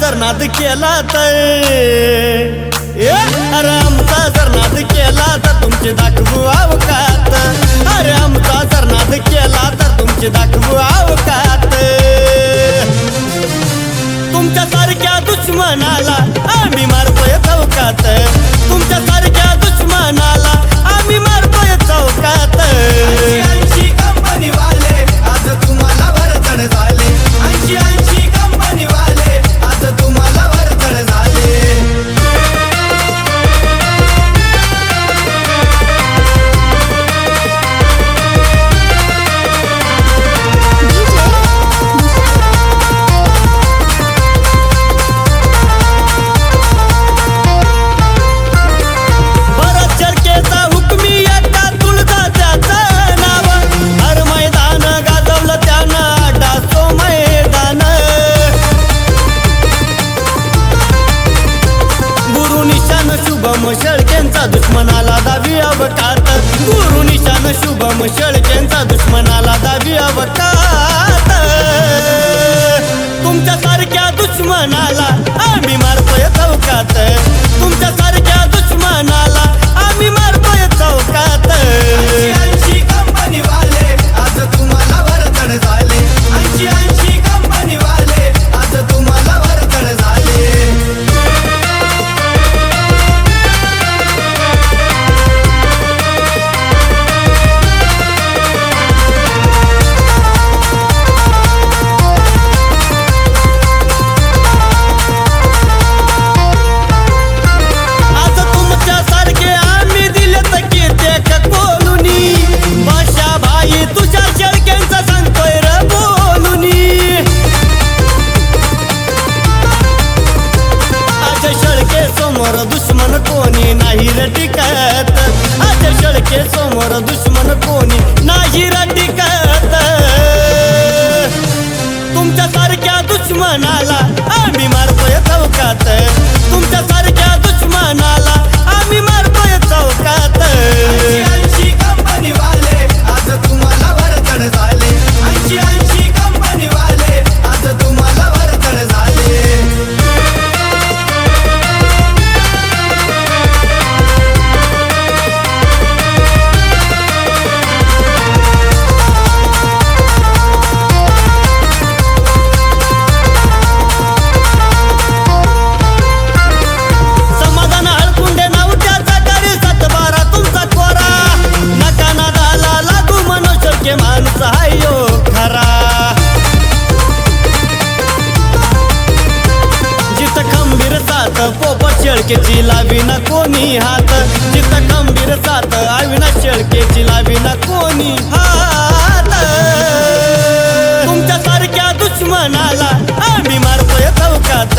जर नाद केला तर. ए, अरे आमचा जर नाद केला तर तुमचे दाखवू अवकात. अरे आमचा जर नाद केला तर तुमचे दाखवू अवकात. तुमच्या सारख्या दुश्मनाला आम्ही मारतोय चौकात. निशान शुभम दुश्मनाला दावी आवडता. माझ्यावर दुश्मन कोणी नाही र टिकत तुमच्या सारख्या दुश्मनाला आम्ही मारतोय चौकात. तुमच्या शेळकेची लावी ना कोणी हात. जित खंबीर साथ अविनाश शेळकेची लावी ना कोणी हात. तुमच्या सारख्या दुश्मनाला आम्ही मारतोय चौकात.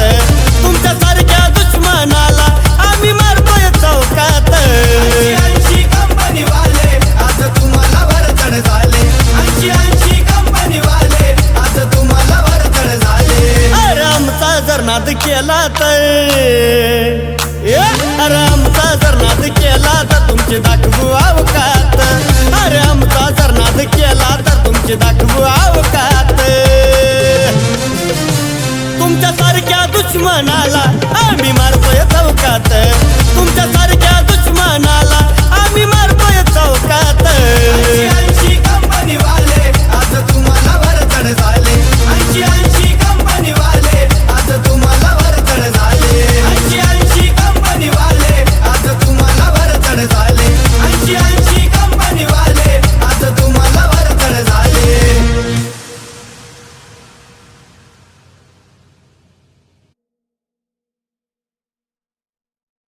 तुमच्या सारख्या दुश्मनाला आम्ही मारतोय चौकात. ऐंशी ऐंशी कंपनी वाले आज तुम्हाला वरचढ झाले. ऐंशी ऐंशी कंपनी वाले आज तुम्हाला वरचढ झाले. अरे आमचा जर नाद केला तर. तुमच्या सारख्या दुश्मनाला आम्ही मारतोय चौकात तुमच्या सारख्या